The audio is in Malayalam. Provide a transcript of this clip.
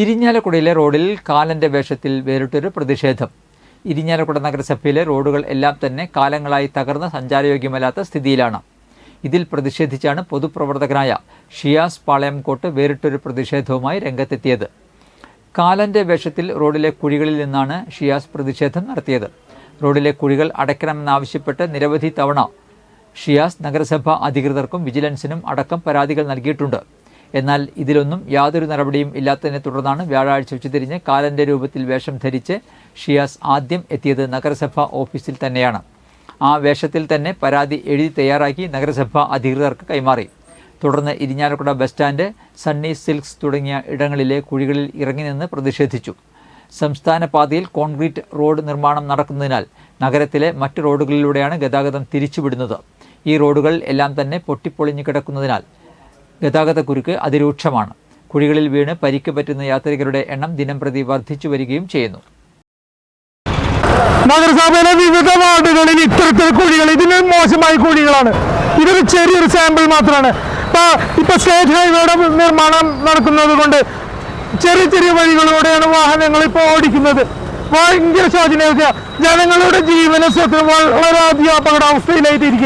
ഇരിഞ്ഞാലക്കുടയിലെ റോഡിൽ കാലന്റെ വേഷത്തിൽ വേറിട്ടൊരു പ്രതിഷേധം. ഇരിഞ്ഞാലക്കുട നഗരസഭയിലെ റോഡുകൾ എല്ലാം തന്നെ കാലങ്ങളായി തകർന്ന സഞ്ചാരയോഗ്യമല്ലാത്ത സ്ഥിതിയിലാണ്. ഇതിൽ പ്രതിഷേധിച്ചാണ് പൊതുപ്രവർത്തകനായ ഷിയാസ് പാളയംകോട്ട് വേറിട്ടൊരു പ്രതിഷേധവുമായി രംഗത്തെത്തിയത്. കാലന്റെ വേഷത്തിൽ റോഡിലെ കുഴികളിൽ നിന്നാണ് ഷിയാസ് പ്രതിഷേധം നടത്തിയത്. റോഡിലെ കുഴികൾ അടയ്ക്കണമെന്നാവശ്യപ്പെട്ട് നിരവധി തവണ ഷിയാസ് നഗരസഭ അധികൃതർക്കും വിജിലൻസിനും അടക്കം പരാതികൾ നൽകിയിട്ടുണ്ട്. എന്നാൽ ഇതിലൊന്നും യാതൊരു നടപടിയും ഇല്ലാത്തതിനെ തുടർന്നാണ് വ്യാഴാഴ്ച ഉച്ചതിരിഞ്ഞ് കാലന്റെ രൂപത്തിൽ വേഷം ധരിച്ച് ഷിയാസ് ആദ്യം എത്തിയത് നഗരസഭ ഓഫീസിൽ തന്നെയാണ്. ആ വേഷത്തിൽ തന്നെ പരാതി എഴുതി തയ്യാറാക്കി നഗരസഭ അധികൃതർക്ക് കൈമാറി. തുടർന്ന് Irinjalakuda bus stand Sunny silks തുടങ്ങിയ ഇടങ്ങളിലെ കുഴികളിൽ ഇറങ്ങി നിന്ന് പ്രതിഷേധിച്ചു. സംസ്ഥാന പാതയിൽ കോൺക്രീറ്റ് റോഡ് നിർമ്മാണം നടക്കുന്നതിനാൽ നഗരത്തിലെ മറ്റ് റോഡുകളിലൂടെയാണ് ഗതാഗതം തിരിച്ചുവിടുന്നത്. ഈ റോഡുകൾ എല്ലാം തന്നെ പൊട്ടിപ്പൊളിഞ്ഞു കിടക്കുന്നതിനാൽ ഗതാഗതക്കുരുക്ക് അതിരൂക്ഷമാണ്. കുഴികളിൽ വീണ് പരിക്ക് പറ്റുന്ന യാത്രികരുടെ എണ്ണം ദിനംപ്രതി വർദ്ധിച്ചു വരികയും ചെയ്യുന്നു. നഗരസഭയിലെ വിവിധ വാർഡുകളിൽ ഇത്തരത്തിൽ കുഴികൾ ഇതിന് മോശമായ കുഴികളാണ്. ഇതൊരു ചെറിയൊരു സാമ്പിൾ മാത്രമാണ്. ഇപ്പൊ ഇപ്പൊ സ്റ്റേറ്റ് ഹൈവേയുടെ നിർമ്മാണം നടക്കുന്നത് കൊണ്ട് ചെറിയ ചെറിയ വഴികളിലൂടെയാണ് വാഹനങ്ങൾ ഇപ്പോൾ ഓടിക്കുന്നത്. ഭയങ്കര ശോചനീയ ജനങ്ങളുടെ ജീവന വളരെ വളരെയധികം അപകടാവസ്ഥയിലായിട്ടിരിക്കുക